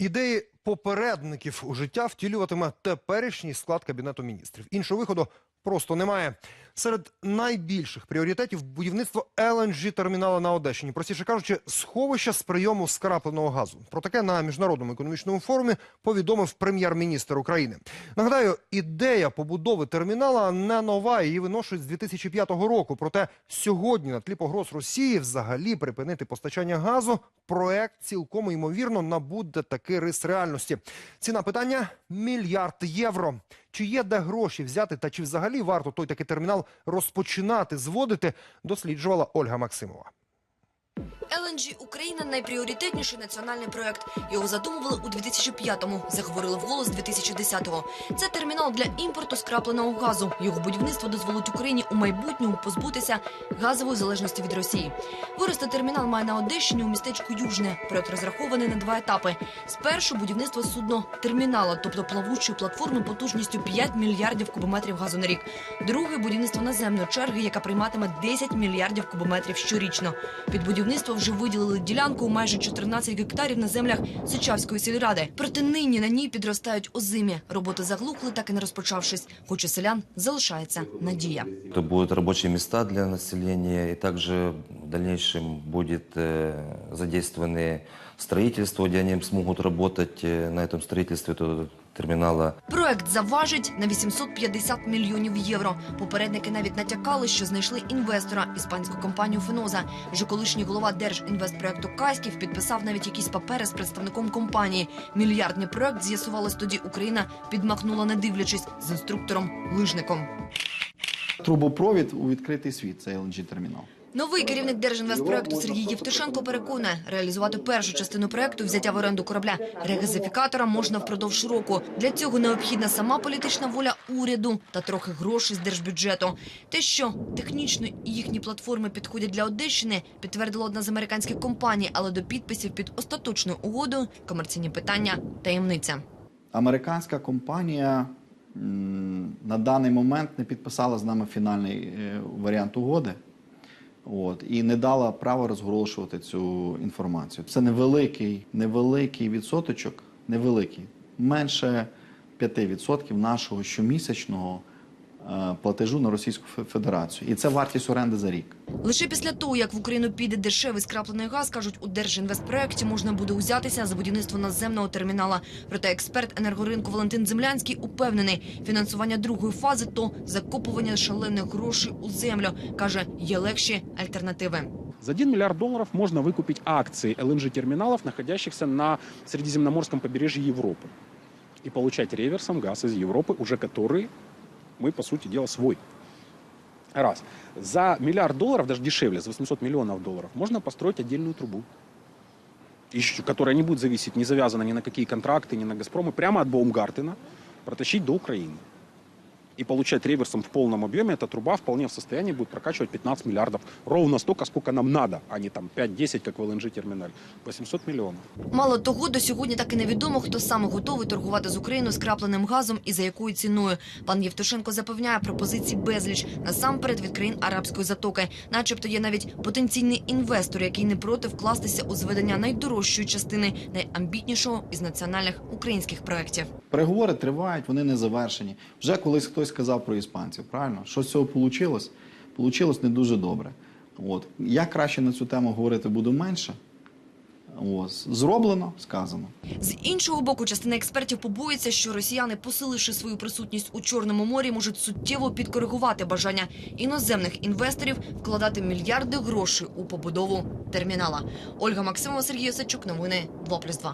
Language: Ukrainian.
Ідеї попередників у життя втілюватиме теперішній склад кабінету міністрів. Іншого виходу просто немає. Серед найбільших пріоритетів будівництво LNG термінала на Одещині. Простіше кажучи, сховище з прийому скрапленого газу. Про таке на міжнародному економічному форумі повідомив прем'єр-міністр України. Нагадаю, ідея побудови термінала не нова. Її виношують з 2005 року. Проте сьогодні на тлі погроз Росії взагалі припинити постачання газу. Проект цілком ймовірно набуде такий рис реальності. Ціна питання мільярд євро. Чи є де гроші взяти, та чи взагалі варто той такий термінал розпочинати зводити, досліджувала Ольга Максимова. LNG Україна найпріоритетніший національний проект. Його задумували у 2005-му, заговорили вголос 2010-го. Це термінал для імпорту скрапленого газу. Його будівництво дозволить Україні у майбутньому позбутися газової залежності від Росії. Вирости термінал має на Одещині у містечку Южне. Проект розрахований на два етапи. Спершу будівництво судно термінала, тобто плавучої платформи потужністю 5 мільярдів кубометрів газу на рік. Друге будівництво наземної черги, яка прийматиме 10 мільярдів кубометрів щорічно. Під будівництво вже виділили ділянку у майже 14 гектарів на землях Сичавської сільради. Проте нині на ній підростають озимі. Роботи заглухли, так і не розпочавшись. Хоч у селян залишається надія. Это будут рабочие места для населения, и также в дальнейшем будет э, задействованы строительство, где они смогут работать э, на этом строительстве этого терминала. Проект заважить на 850 мільйонів євро. Попередники навіть натякали, що знайшли інвестора іспанську компанію Феноза. Вже колишній голова держінвестпроекту Каськів підписав навіть якісь папери з представником компанії. Мільярдний проект з'ясувалось тоді. Україна підмахнула, не дивлячись з інструктором лижником. Трубопровід у відкритий світ це LNG термінал. Новий керівник Держінвестпроекту Сергій Євтушенко переконує, реалізувати першу частину проекту взяття в оренду корабля регазифікатора можна впродовж року. Для цього необхідна сама політична воля уряду та трохи грошей з держбюджету. Те, що технічно їхні платформи підходять для Одещини, підтвердила одна з американських компаній, але до підписів під остаточною угодою комерційні питання таємниця. Американська компанія на даний момент не підписала з нами фінальний е, варіант угоди. От, і не дала права розголошувати цю інформацію. Це невеликий, невеликий відсоточок, невеликий, менше 5% нашого щомісячного платежу на Російську Фе- Федерацію. І це вартість оренди за рік. Лише після того, як в Україну піде дешевий скраплений газ, кажуть, у Держінвестпроекті можна буде узятися за будівництво наземного термінала. Проте експерт енергоринку Валентин Землянський упевнений, фінансування другої фази то закопування шалених грошей у землю. Каже, є легші альтернативи. За 1 миллиард долларов можно выкупить акции LNG-терминалов, находящихся на Средиземноморском побережье Европы. И получать реверсом газ из Европы, уже который мы, по сути дела, свой. Раз. За миллиард долларов, даже дешевле, за 800 миллионов долларов, можно построить отдельную трубу, Ищу- которая не будет зависеть, не завязана ни на какие контракты, ни на «Газпром», и прямо от Баумгартена протащить до Украины. И получать реверсом в полном объеме эта труба вполне в состоянии будет прокачивать 15 миллиардов. Ровно столько, сколько нам надо, а не там 5-10, как в ЛНЖ-терминале. 800 миллионов. Мало того, до сьогодні так і невідомо, хто саме готовий торгувати з Україною скрапленим газом і за якою ціною. Пан Євтушенко запевняє пропозицій безліч насамперед від країн арабської затоки. Начебто є навіть потенційний інвестор, який не проти вкластися у зведення найдорожчої частини найамбітнішого із національних українських проєктів. Переговори тривають, вони не завершені. Вже колись хтось сказав про іспанців, правильно? Що з цього вийшло? Получилось не дуже добре. От. Я краще на цю тему говорити буду менше. Ось. Зроблено, сказано. З іншого боку, частина експертів побоїться, що росіяни, посиливши свою присутність у Чорному морі, можуть суттєво підкоригувати бажання іноземних інвесторів вкладати мільярди грошей у побудову термінала. Ольга Максимова, Сергій Осадчук, новини 2+,2.